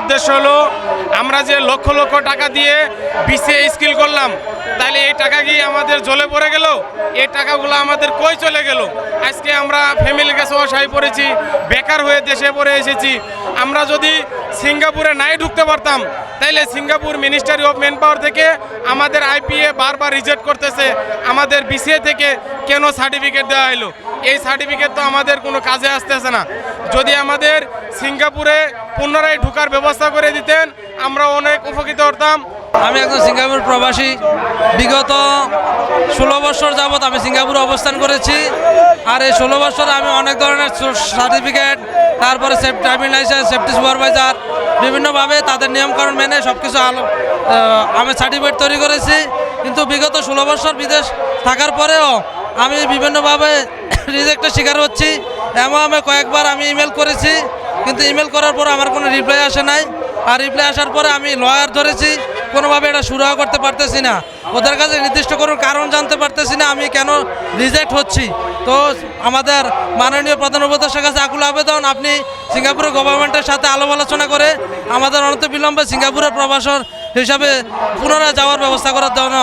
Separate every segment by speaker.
Speaker 1: উদ্দেশ্য হলো, আমরা যে লক্ষ লক্ষ টাকা দিয়ে বিসিএ স্কিল করলাম, তাহলে এই টাকা কি আমাদের জলে পড়ে গেল? এই টাকাগুলো আমাদের কই চলে গেল? আজকে আমরা ফ্যামিলির কাছে অসহায় পড়েছি, বেকার হয়ে দেশে পড়ে এসেছি। আমরা যদি সিঙ্গাপুরে নাই ঢুকতে পারতাম, তাইলে Singapore ministry of man power থেকে আমাদের আইপিএ বারবার রিজেক্ট করতেছে। আমাদের বিসিএ থেকে কেন সার্টিফিকেট দেওয়া হলো এই সার্টিফিকেট তো আমাদের কোনো কাজে আসতেছে না। যদি আমাদের সিঙ্গাপুরে পুনরায় ঢুকার ব্যবস্থা করে দিতেন, আমরা অনেক উপকৃত হতাম।
Speaker 2: আমি একজন সিঙ্গাপুর প্রবাসী। বিগত ষোলো বছর যাবৎ আমি সিঙ্গাপুরে অবস্থান করেছি। আর এই ষোলো বছরে আমি অনেক ধরনের সার্টিফিকেট, তারপরে safe, driving license, safety supervisor, বিভিন্নভাবে তাদের নিয়মকানুন মেনে সব কিছু আলো আমি সার্টিফিকেট তৈরি করেছি। কিন্তু বিগত ষোলো বছর বিদেশ থাকার পরেও আমি বিভিন্নভাবে রিজেক্টের শিকার হচ্ছি। এমন কয়েকবার আমি ইমেল করেছি, কিন্তু ইমেল করার পর আমার কোনো রিপ্লাই আসে নাই। আর রিপ্লাই আসার পরে আমি লয়ার ধরেছি, কোনোভাবে এটা সুরাহা করতে পারতেছি না। ওদের কাছে নির্দিষ্ট কোনো কারণ জানতে পারতেছি না, আমি কেন রিজেক্ট হচ্ছি। তো আমাদের মাননীয় প্রধান উপদেষ্টার কাছে আকুল আবেদন, আপনি সিঙ্গাপুরের গভর্নমেন্টের সাথে আলাপ আলোচনা করে আমাদের অনন্ত বিলম্বে সিঙ্গাপুরের প্রবাসর হিসাবে পুনরায় যাওয়ার ব্যবস্থা করার জন্য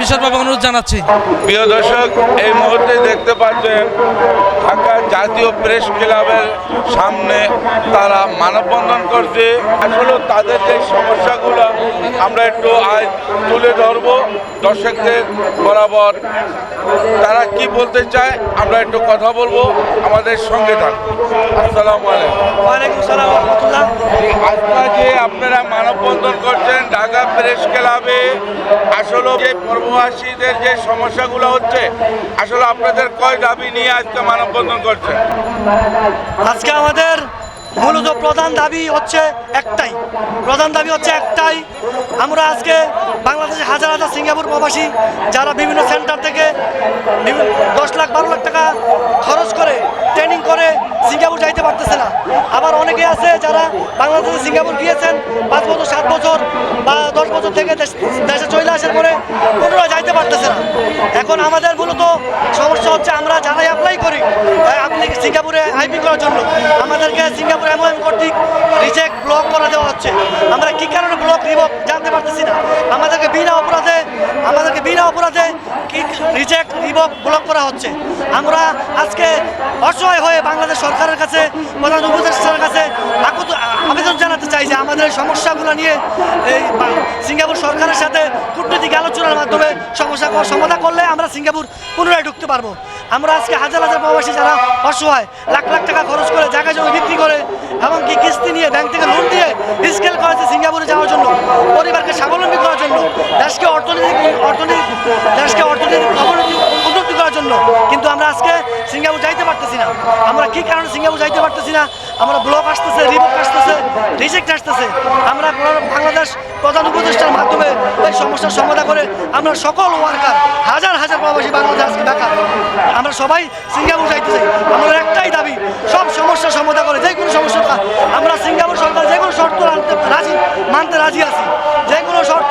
Speaker 2: বিশেষভাবে অনুরোধ জানাচ্ছি।
Speaker 3: প্রিয় দর্শক এই মুহূর্তে দেখতে পাচ্ছেন ঢাকা জাতীয় প্রেস ক্লাবের সামনে তারা মানববন্ধন করছে। আসলে তাদের যে সমস্যাগুলো আমরা একটু আজ তুলে ধরবো দর্শকদের বরাবর। তারা কি বলতে চায় আমরা একটু কথা বলব আমাদের সঙ্গে থাকুন। আসসালামু আলাইকুম। আজকে আপনারা মানববন্ধন করছেন ঢাকা প্রেস ক্লাবে আসলে যে প্রবাসীদের যে সমস্যাগুলো হচ্ছে, আসলে আপনাদের কয় দাবি নিয়ে আজকে মানববন্ধন করছে?
Speaker 4: আজকে আমাদের মূলত প্রধান দাবি হচ্ছে একটাই। প্রধান দাবি হচ্ছে একটাই, আমরা আজকে বাংলাদেশে হাজার হাজার সিঙ্গাপুর প্রবাসী যারা বিভিন্ন সেন্টার থেকে দশ লাখ, বারো লাখ টাকা খরচ করে ট্রেনিং করে সিঙ্গাপুর যাইতে পারতেছে না। আবার অনেকে আছে যারা বাংলাদেশে সিঙ্গাপুর গিয়েছেন, পাঁচ বছর, সাত বছর বা দশ বছর থেকে দেশে চলে আসার পরে পুনরায় যাইতে পারতেছে না। এখন আমাদের মূলত সমস্যা হচ্ছে আমরা যারাই অ্যাপ্লাই করি আপনি সিঙ্গাপুরে আইপি করার জন্য? আমাদেরকে সিঙ্গাপুর এমন কর্তৃক রিজেক্ট ব্লক করা দেওয়া হচ্ছে। আমরা কী কারণে ব্লক রিভক জানতে পারতেছি না আমাদেরকে বিনা অপরাধে আমাদেরকে বিনা অপরাধে কি রিজেক্ট রিভক ব্লক করা হচ্ছে। আমরা আজকে অসহায় হয়ে বাংলাদেশ সরকারের কাছে, প্রধান উপদেষ্টার কাছে আবেদন জানাতে চাই যে আমাদের সমস্যাগুলো নিয়ে এই সিঙ্গাপুর সরকারের সাথে কূটনৈতিক আলোচনার মাধ্যমে সমস্যা সমাধান করলে আমরা সিঙ্গাপুর পুনরায় ঢুকতে পারব। আমরা আজকে হাজার হাজার প্রবাসী যারা অসহায়, লাখ লাখ টাকা খরচ করে জায়গা জমি বিক্রি করে এমনকি কিস্তি নিয়ে ব্যাংক থেকে লোন দিয়ে স্কেল করেছে সিঙ্গাপুরে যাওয়ার জন্য, পরিবারকে স্বাবলম্বী করার জন্য, দেশকে অর্থনৈতিক অর্থনৈতিক দেশকে অর্থনৈতিক অবনতি উন্নতি করার জন্য। কিন্তু আমরা আজকে সিঙ্গাপুর যাইতে পারতেছি না। আমরা কি কারণে সিঙ্গাপুর যাইতে পারতেছি না? আমরা ব্লক আসতেছে রিভোক আসতেছে, রিজেক্ট আসতেছে। আমরা বাংলাদেশ প্রধান উপদেষ্টার মাধ্যমে এই সমস্যার সমাধান করে আমরা সকল ওয়ার্কার হাজার হাজার প্রবাসী বাংলাদেশ আজকে বেকার আমরা সবাই সিঙ্গাপুর যাইতে আমাদের একটাই দাবি, সব সমস্যার সমাধান করে। যে কোনো সমস্যা, আমরা সিঙ্গাপুর সরকার যে কোনো শর্ত আনতে রাজি, মানতে রাজি আছি। যে কোনো শর্ত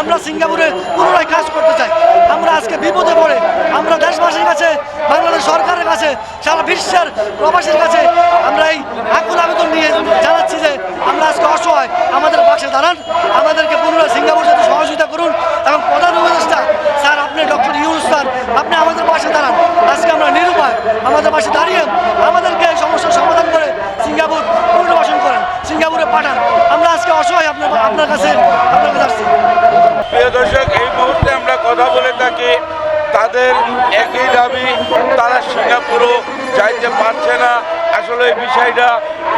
Speaker 4: আমরা সিঙ্গাপুরে পুনরায় কাজ করতে চাই। আমরা আজকে বিপদে পড়ে, আমরা দেশবাসীর কাছে, বাংলাদেশ সরকারের কাছে, সারা বিশ্বের প্রবাসীর কাছে আমরা এই আকুল আবেদন নিয়ে জানাচ্ছি যে আমরা আজকে অসহায়, আমাদের পাশে দাঁড়ান, আমাদেরকে পুনরায় সিঙ্গাপুর সাথে সহযোগিতা করুন এবং প্রধান উপদেষ্টা স্যার আপনি ডক্টর ইউনুস স্যার আপনি আমাদের পাশে দাঁড়ান আজকে আমরা নিরুপায় আমাদের পাশে দাঁড়িয়ে আমাদেরকে এই সমস্যার সমাধান করে সিঙ্গাপুর পুনর্বাসন করেন সিঙ্গাপুরে পাঠান। আমরা আজকে অসহায় আপনার আপনার কাছে আপনার কাছে
Speaker 3: প্রিয় দর্শক, এই মুহূর্তে আমরা কথা বলে থাকি। তাদের একই দাবি, তারা সিঙ্গাপুরও যাইতে পারছে না। আসলে এই বিষয়টা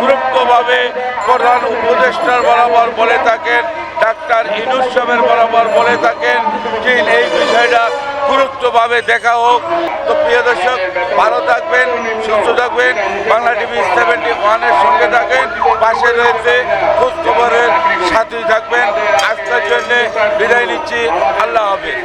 Speaker 3: গুরুত্বভাবে প্রধান উপদেষ্টার বরাবর বলে থাকেন, ডাক্তার ইনুস বরাবর বলে থাকেন যে এই বিষয়টা গুরুত্বভাবে দেখা হোক। তো প্রিয় দর্শক, ভালো থাকবেন, সুস্থ থাকবেন। বাংলা টিভি সেভেন্টি ওয়ানের পাশে রয়েছে খোঁজ খবরের সাথেই থাকবেন। আজকের জন্যে বিদায় নিচ্ছি। আল্লাহ হাফিজ।